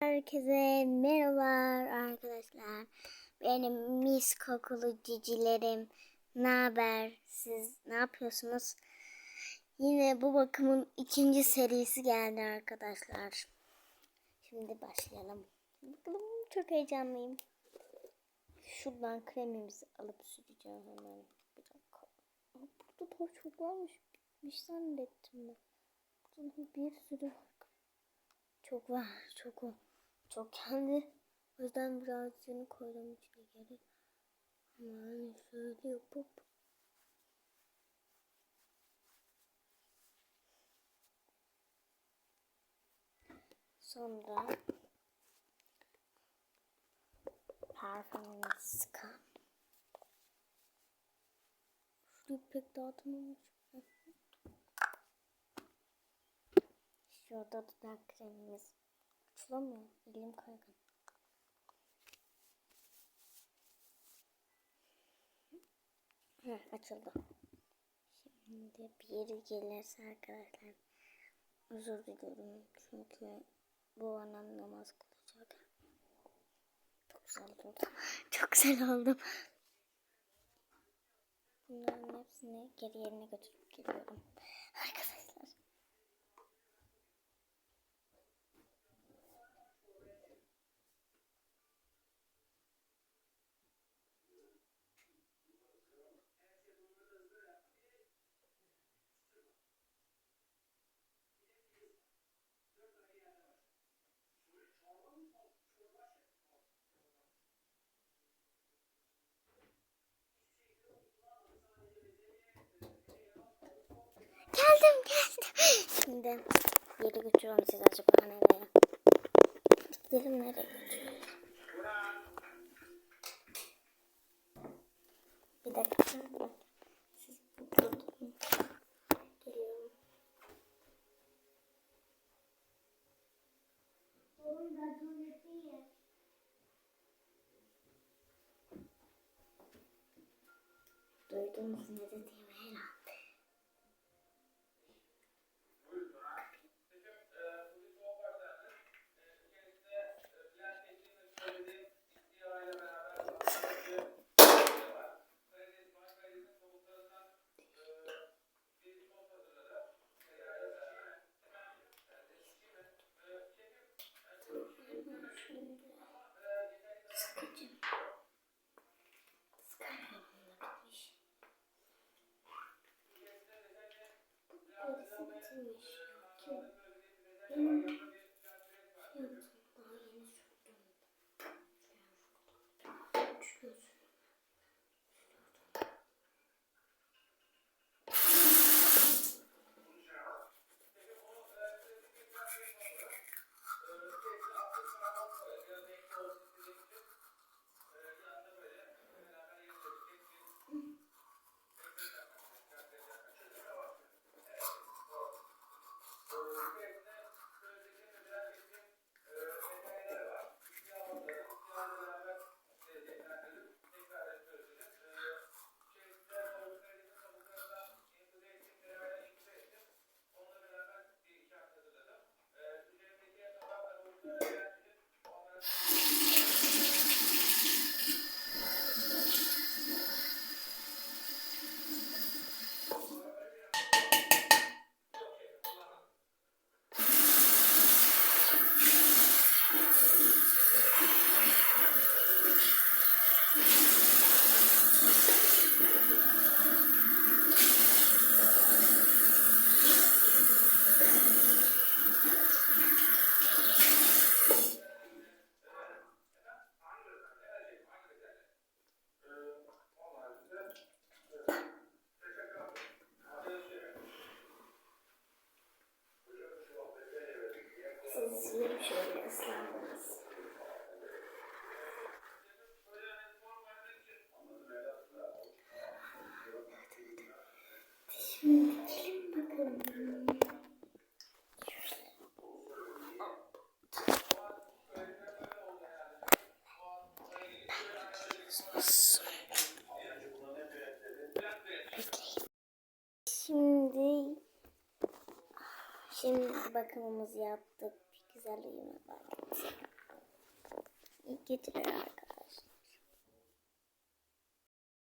Herkese merhabalar arkadaşlar. Benim mis kokulu cicilerim. Ne haber? Siz ne yapıyorsunuz? Yine bu bakımın ikinci serisi geldi arkadaşlar. Şimdi başlayalım. Bakalım çok heyecanlıyım. Şuradan kremimizi alıp süreceğim hemen. Bir dakika. Burada daha çok varmış. Bitmiş zannettim ben. Burada bir sürü. Çok var, çok var. Çok geldi. O yüzden birazcık koydum içine geri. Hemen şöyle yapıp. Sonra parfümümüzü sıkalım. Şurayı pek dağıtmamış. Şurada dudak kremimiz açılamıyor. Elim kaygan. Hı, açıldı. Şimdi bir gelirse arkadaşlar özür diliyorum çünkü bu anam namaz kılacak. Çok güzel oldu. Çok güzel oldu. Bunların hepsini geri yerine götürüp geliyorum. Arkadaşlar. Geldim geldim. Şimdi yeri götürüyorum size acaba nereye? Gidelim nereye götürüyorum? Bir dakika. Siz burada durun. Geliyorum. Duydunuz ne dediğimi Is. Siz yiyip şöyle ıslandınız. Şimdi. Şimdi Şimdi bakımımızı yaptık güzel uyumalar getiriyor. İyi getiriyor arkadaşlar.